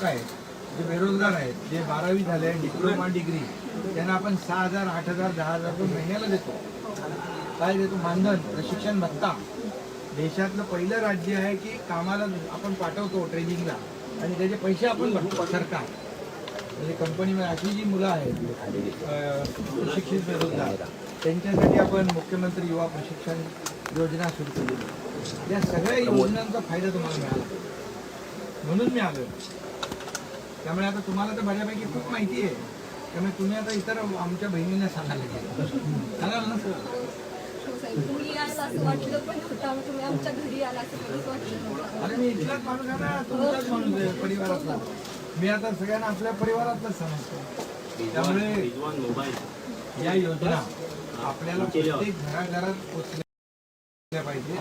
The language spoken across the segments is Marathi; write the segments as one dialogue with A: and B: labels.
A: जे बेरोजगार आहेत जे बारावी झाले डिप्लोमा डिग्री त्यांना आपण सहा हजार आठ हजार दहा हजार रुपये महिन्याला देतो. काय देतो? मानधन प्रशिक्षण भत्ता. देशातलं पहिलं राज्य आहे की कामाला आपण पाठवतो ट्रेनिंगला आणि त्याचे पैसे आपण भरतो सरकार. म्हणजे कंपनीमध्ये अशी जी मुलं आहेत प्रशिक्षित बेरोजगार त्यांच्यासाठी आपण मुख्यमंत्री युवा प्रशिक्षण योजना सुरू केली. या सगळ्या योजनांचा फायदा तुम्हाला मिळाला. म्हणून मी आलो त्यामुळे आता तुम्हाला तर बऱ्यापैकी खूप माहिती आहे. त्यामुळे तुम्ही आता इतर आमच्या बहिणींना सांगायला गेले सांगाल ना अरे मी इथलाच माणूस आहे ना तुमचाच माणूस आहे परिवारातला. मी आता सगळ्यांना आपल्या परिवारातलंच समजतो त्यामुळे या योजना आपल्याला प्रत्येक घराघरात पोचल्या पाहिजे.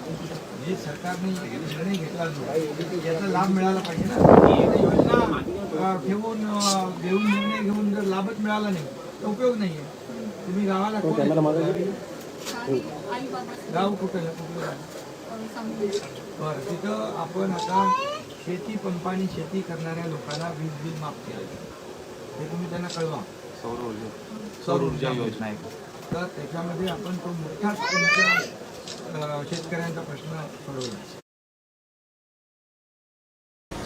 A: जे सरकारने निर्णय घेतला जो याचा लाभ मिळाला पाहिजे ना. ठेवून घेऊन निर्णय घेऊन जर लाभच मिळाला नाही तर उपयोग नाहीये. तुम्ही गावाला कोण आहे?
B: आई बाबा
A: गाव कुठं बरं तिथं आपण आता शेती पंपानी शेती करणाऱ्या लोकांना वीज बिल माफ केलं. हे तुम्ही त्यांना कळवा.
C: सौर ऊर्जा.
A: सौर ऊर्जा योजना आहे. तर त्याच्यामध्ये आपण तो मोठाच तुमच्या शेतकऱ्यांचा प्रश्न सोडवला.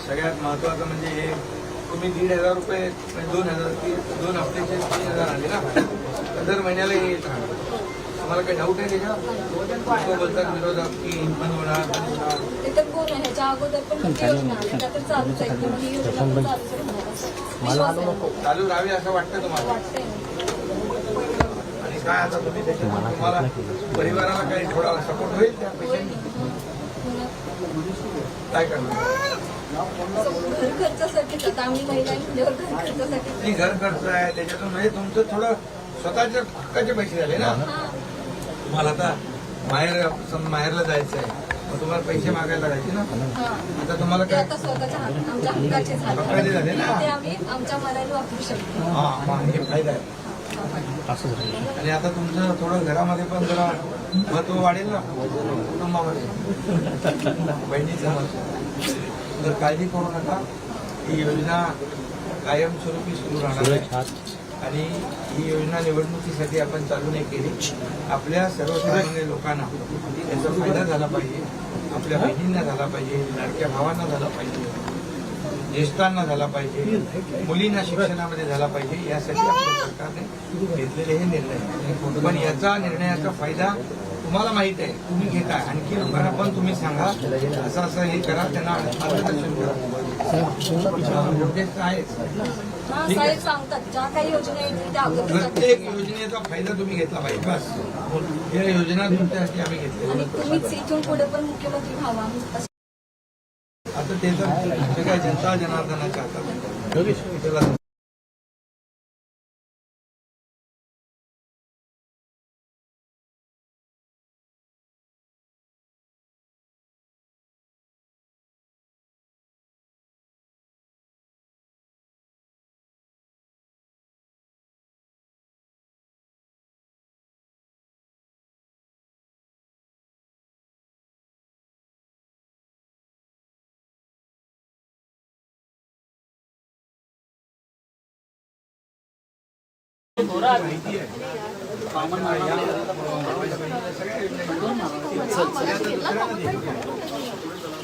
A: सगळ्यात महत्वाचं म्हणजे हे तुम्ही दीड हजार रुपये दोन हजार ती- दोन हप्त्याचे तीन हजार आले ना? दर महिन्याला येत. राहणार तुम्हाला काही डाऊट आहे त्याच्यावर लोकं बोलतात विरोधात की बंद होणार बंद
B: ही
A: चालू राहावी असं वाटतं तुम्हाला? आणि काय आता तुम्ही त्याच्यात? तुम्हाला परिवाराला काही थोडा सपोर्ट होईल त्या पैशांनी काय करणार?
B: म्हणल्यावर घर
A: खर्च आहे त्याच्यातून म्हणजे तुमचं थोडं स्वतःच्या हक्काचे पैसे झाले ना. तुम्हाला आता माहेर माहेरला जायचं आहे मग तुम्हाला पैसे मागायला लागायचे ना. आता तुम्हाला काय?
B: हक्काचे
A: झाले. ना. हा हे फायदा आहे. आणि आता तुमचं थोडं घरामध्ये पण जरा महत्त्व वाढेल ना कुटुंबामध्ये. बहिणीचं महत्त्व तर काळजी करू नका. ही योजना कायमस्वरूपी सुरू राहणार आहे. आणि ही योजना निवडणुकीसाठी आपण चालू नाही केली. आपल्या सर्वसामान्य लोकांना याचा फायदा झाला पाहिजे. आपल्या बहिणींना झाला पाहिजे. लाडक्या भावांना झाला पाहिजे. ज्येष्ठांना झाला पाहिजे. मुलींना शिक्षणामध्ये झाला पाहिजे. यासाठी आपल्या सरकारने घेतलेले हे निर्णय. पण याचा निर्णयाचा फायदा तुम्हाला माहीत आहे तुम्ही घेताय आणखी लोकांना पण तुम्ही सांगा. असं असं हे करा त्यांना मार्गदर्शन करा. प्रत्येक योजनेचा फायदा तुम्ही घेतला पाहिजे बस. या योजना तुमच्यासाठी आम्ही घेतल्या.
B: असं
A: आता ते तर काय जनता जनार्दनाच्या हातात.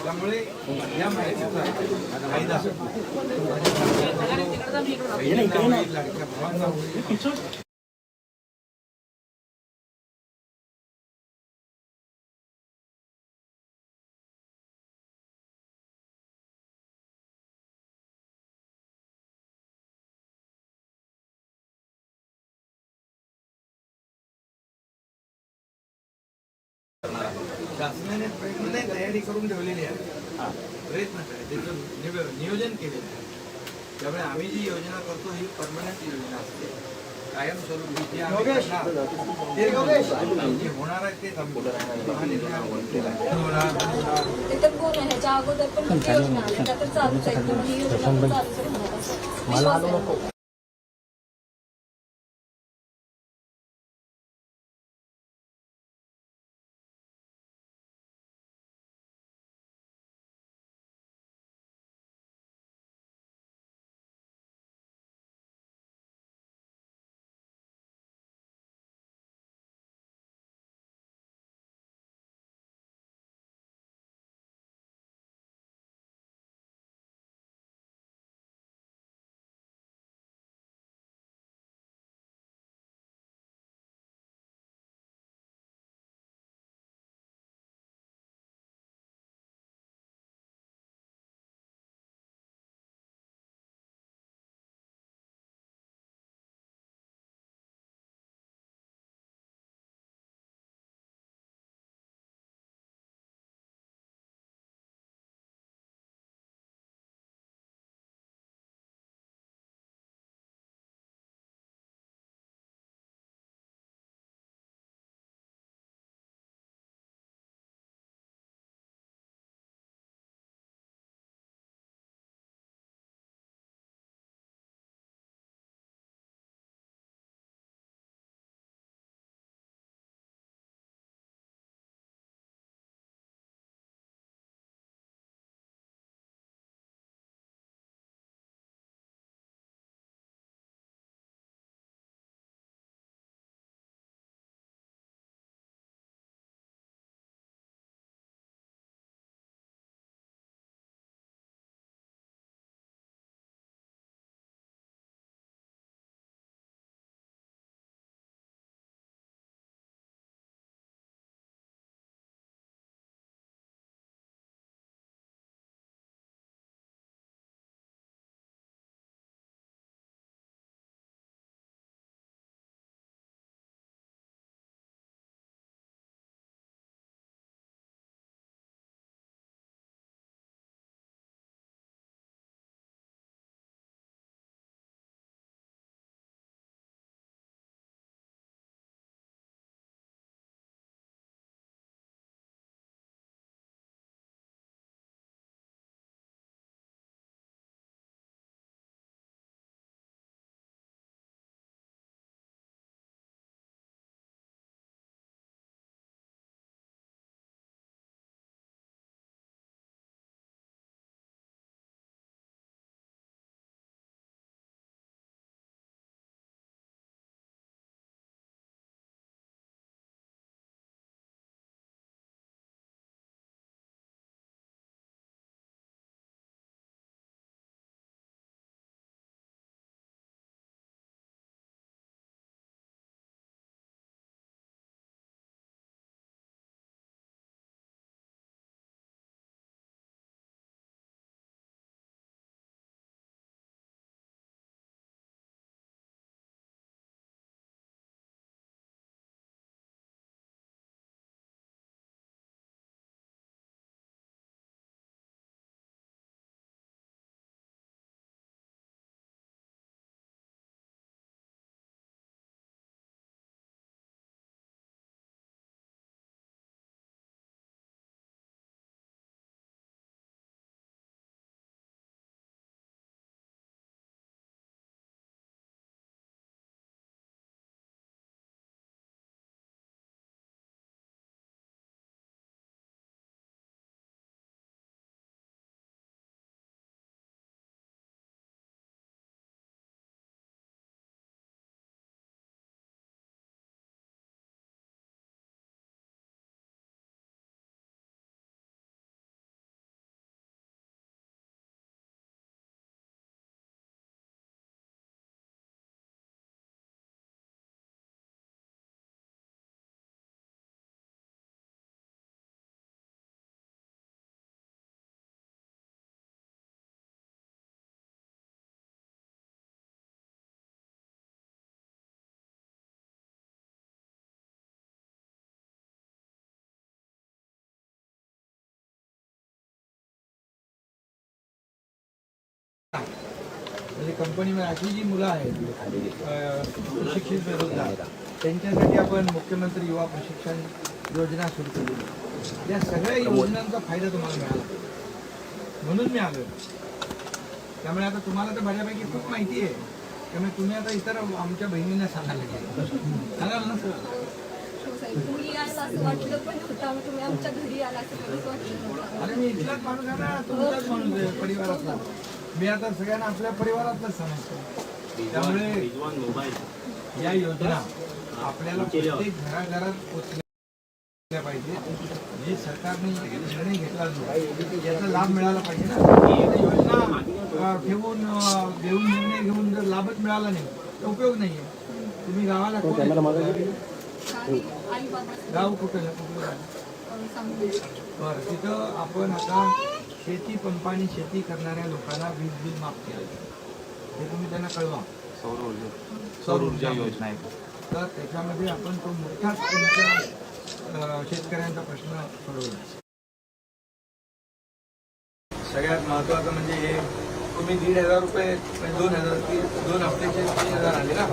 A: त्यामुळे या माहितीचा फायदा भावांना होईल तयारी करून ठेवलेली आहे. प्रयत्न त्याचं निव- नियोजन केलेलं आहे. त्यामुळे आम्ही जी योजना करतो ही परमनंट योजना असते. कायमस्वरूपी जी ते होणार आहे तेच आम्ही महानिर्णय म्हणजे कंपनीमध्ये अशी जी मुलं आहेत सुशिक्षित बेरोजगार त्यांच्यासाठी आपण मुख्यमंत्री युवा प्रशिक्षण योजना सुरू केली. या सगळ्या योजनांचा फायदा तुम्हाला मिळाला. म्हणून मी आलो त्यामुळे आता तुम्हाला तर बऱ्यापैकी खूप माहिती आहे. त्यामुळे तुम्ही आता इतर आमच्या बहिणींना सांगायला गेले सांगाल ना
B: नव्हतं.
A: अरे मी इथलाच माणूस आहे ना तुमचाच माणूस आहे परिवारातला. मी आता सगळ्यांना आपल्या परिवारातलं समजतो त्यामुळे या योजना आपल्याला प्रत्येक घराघरात पोचल्या पाहिजे. जे सरकारने निर्णय घेतला जो याचा लाभ मिळाला पाहिजे ना. योजना ठेवून देऊन घेऊन निर्णय घेऊन जर लाभच मिळाला नाही तर उपयोग नाहीये. तुम्ही गावाला गाव कुठं बरं तिथं आपण आता शेती पंपाने शेती करणाऱ्या लोकांना वीज बिल माफ केलं हे तुम्ही त्यांना कळवा.
C: सौर ऊर्जा.
A: सौर ऊर्जा योजना. आहे तर त्याच्यामध्ये आपण तो मोठाच अं, शेतकऱ्यांचा प्रश्न सोडवला. सगळ्यात महत्वाचं म्हणजे हे तुम्ही दीड हजार रुपये दोन हजार दोन हप्त्याचे तीन हजार आले ना?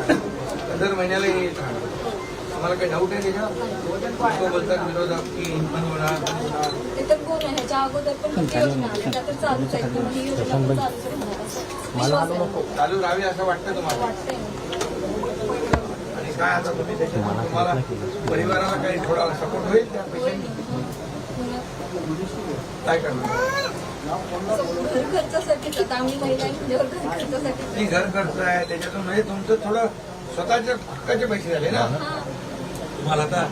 A: दर महिन्याला हे येत. राहणार तुम्हाला काही डाऊट आहे त्याच्यावर लोकं बोलतात विरोधात की बंद होणार बंद होणार
B: ते तर कोण आहे? ह्याच्या अगोदर पण किती योजना आल्या त्या तर चालूच आहेत किंवा ही योजना पण चालूच राहणार असं विश्वास आहे.
A: चालू राहावी असं वाटतं तुम्हाला?
B: वाटतंय.
A: आणि काय आता तुम्ही त्याच्यातून तुम्हाला परिवाराला काही थोडा सपोर्ट होईल त्या पैशांनी काय करणार?
B: घर खर्चासाठीच आता आम्ही महिला आहे. म्हणल्यावर घर
A: घर खर्च आहे त्याच्यातून म्हणजे तुमचं थोडं स्वतःच्या हक्काचे पैसे झाले ना?
B: हा.
A: तुम्हाला आता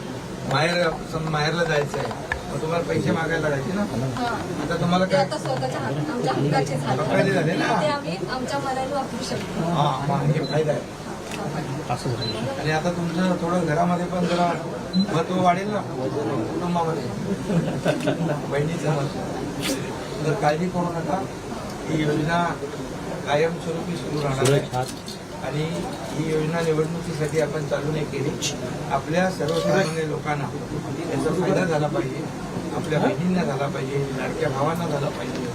A: माहेर समजा माहेरला जायचं आहे मग तुम्हाला पैसे मागायला लागायचे ना?
B: हा.
A: आता तुम्हाला
B: ते
A: काय?
B: आता स्वतःच्या हात- आमच्या हक्काचे
A: हक्काचे झाले ना.
B: ते आम्ही आमच्या मनाने वापरू शकतो.
A: हा मग हे फायदा आहे. आणि आता तुमचं थोडं घरामध्ये पण जरा महत्त्व वाढेल ना? कुटुंबामध्ये. बहिणीचं महत्त्व. तर काळजी करू नका. ही योजना कायमस्वरूपी सुरू राहणार आहे. आणि ही योजना निवडणुकीसाठी आपण चालू नाही केली. आपल्या सर्वसामान्य लोकांना याचा फायदा झाला पाहिजे. आपल्या बहिणींना झाला पाहिजे. लाडक्या भावांना झाला पाहिजे.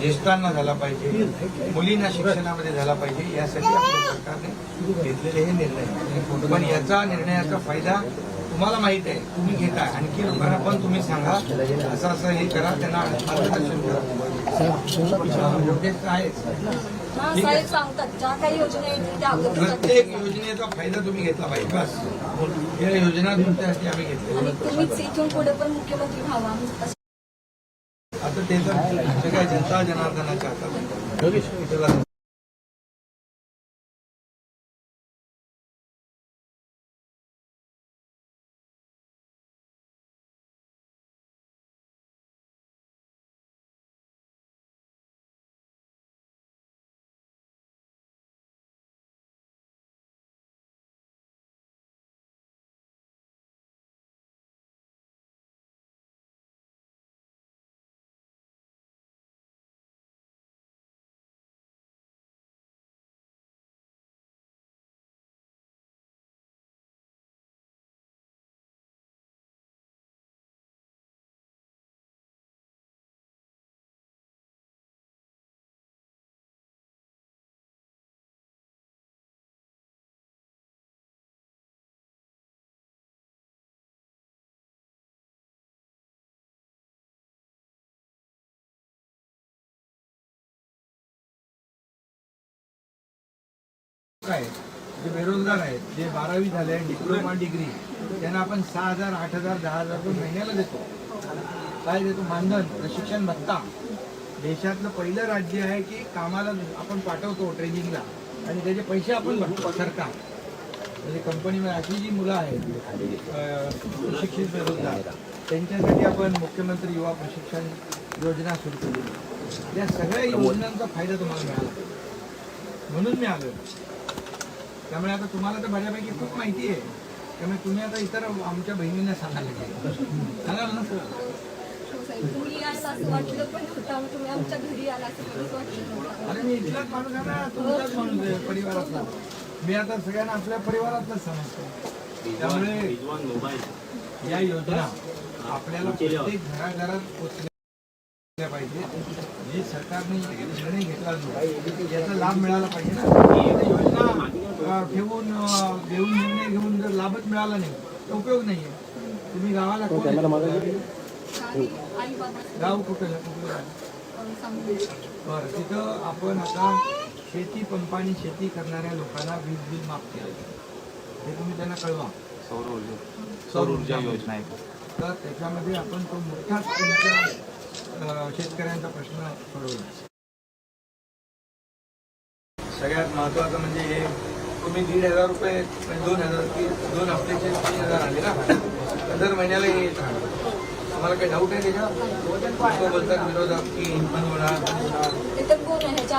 A: ज्येष्ठांना झाला पाहिजे. मुलींना शिक्षणामध्ये झाला पाहिजे. यासाठी आपल्या सरकारने घेतलेले हे निर्णय. पण याचा निर्णयाचा फायदा तुम्हाला माहीत आहे तुम्ही घेताय. आणखी लोकांना पण तुम्ही सांगा. असं असं हे करा त्यांना मार्गदर्शन करा. योग्य तर आहेच
B: हा साहेब सांगतात ज्या काही योजना येतील त्या अगोदर
A: प्रत्येक योजनेचा फायदा तुम्ही घेतला पाहिजे बस. या योजना तुमच्यासाठी आम्ही घेतल्या.
B: आणि तुम्हीच इथून पुढे पण मुख्यमंत्री व्हावा. असं
A: आता ते तर सगळ्या जनता जनार्दनाच्या हातात. आहे. काय जे बेरोजगार आहेत जे बारावी झाले डिप्लोमा डिग्री त्यांना आपण सहा हजार आठ हजार दहा हजार रुपये महिन्याला देतो. काय देतो? मानधन प्रशिक्षण भत्ता. देशातलं पहिलं राज्य आहे की कामाला आपण पाठवतो ट्रेनिंगला आणि त्याचे पैसे आपण भरतो सरकार. म्हणजे कंपनीमध्ये अशी जी मुलं आहेत अ, सुशिक्षित बेरोजगार त्यांच्यासाठी आपण मुख्यमंत्री युवा प्रशिक्षण योजना सुरू केली. या सगळ्या योजनांचा फायदा तुम्हाला मिळाला. म्हणून मी आलो त्यामुळे आता तुम्हाला तर बऱ्यापैकी खूप माहिती आहे. त्यामुळे तुम्ही आता इतर आमच्या बहिणींना सांगायला पाहिजे सांगाल ना
B: सर
A: अरे मी इथलाच माणूस आहे ना तुमचाच माणूस आहे परिवारातला. मी आता सगळ्यांना आपल्या परिवारातलाच समजतो. त्यामुळे या योजना आपल्याला प्रत्येक घराघरात पोचल्या पाहिजे. सरकारने निर्णय घेतला जो याचा लाभ मिळाला पाहिजे ना. योजना ठेवून अं, देऊन निर्णय घेऊन जर लाभच मिळाला नाही तर उपयोग नाहीये तुम्ही गावाला
B: आई बाबा
A: गाव. कुठं बरं तिथं आपण आता शेती पंपाने शेती करणाऱ्या लोकांना वीज बिल माफ केलं हे तुम्ही त्यांना कळवा.
C: सौर ऊर्जा
A: सौर ऊर्जा
C: योजना आहे.
A: तर त्याच्यामध्ये आपण तो मोठा शेतकऱ्यांचा प्रश्न सोडवला सगळ्यात महत्वाचं म्हणजे हे तुम्ही दीड हजार रुपये म्हणजे दोन हजार दोन हप्त्याचे तीन हजार आले ना? दर महिन्याला हे येत. राहणार तुम्हाला काही डाऊट आहे त्याच्यावर? लोकं बोलतात विरोधात की बंद होणार
B: ते ही.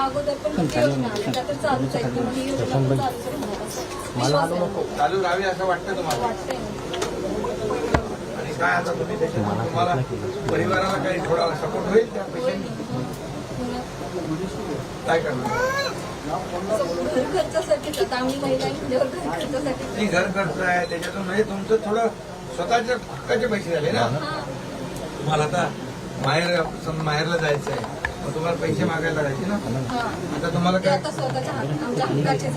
A: चालू राहावे असं वाटतं तुम्हाला? काय आता तुम्ही त्याच्यात तुम्हाला परिवाराला काही थोडा सपोर्ट होईल त्या पैशांनी काय करणार? नाही घर खर्च आहे त्याच्यातून म्हणजे तुमचं थोडं स्वतःच्या हक्काचे पैसे झाले ना. तुम्हाला आता माहेर माहेरला जायचं आहे मग तुम्हाला पैसे मागायला जायचे ना. आता तुम्हाला काय?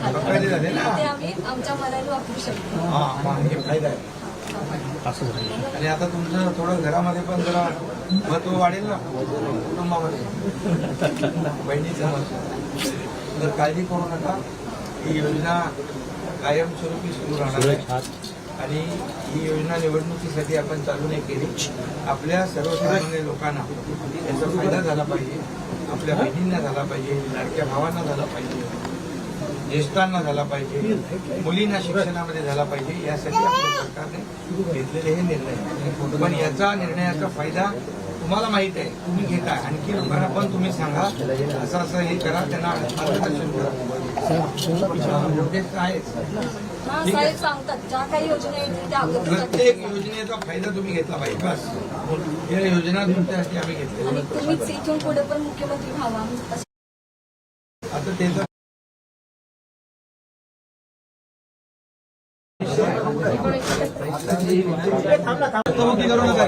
B: हक्काचे
A: झाले. ना. हा हे फायदा आहे. आणि आता तुमचं थोडं घरामध्ये पण जरा महत्त्व वाढेल ना? कुटुंबामध्ये. बहिणीचं महत्त्व तर काळजी करू नका ही योजना कायमस्वरूपी सुरू राहणार आहे. आणि ही योजना निवडणुकीसाठी आपण चालू नाही केली. आपल्या सर्वसामान्य लोकांना याचा फायदा झाला पाहिजे. आपल्या बहिणींना झाला पाहिजे लाडक्या भावांना झाला पाहिजे. ज्येष्ठांना झाला पाहिजे मुलींना शिक्षणामध्ये झाला पाहिजे यासाठी आपल्या सरकारने घेतलेले हे निर्णय. पण याचा निर्णयाचा फायदा तुम्हाला माहीत आहे तुम्ही घेताय. आणखी लोकांना पण तुम्ही सांगा असं असं हे करा त्यांना प्रत्येक योजनेचा फायदा तुम्ही घेतला पाहिजे बस. या योजना तुमच्यासाठी आम्ही
B: आणि
A: घेतलेल्या
B: तुम्हीच
A: मुक्ती करू नका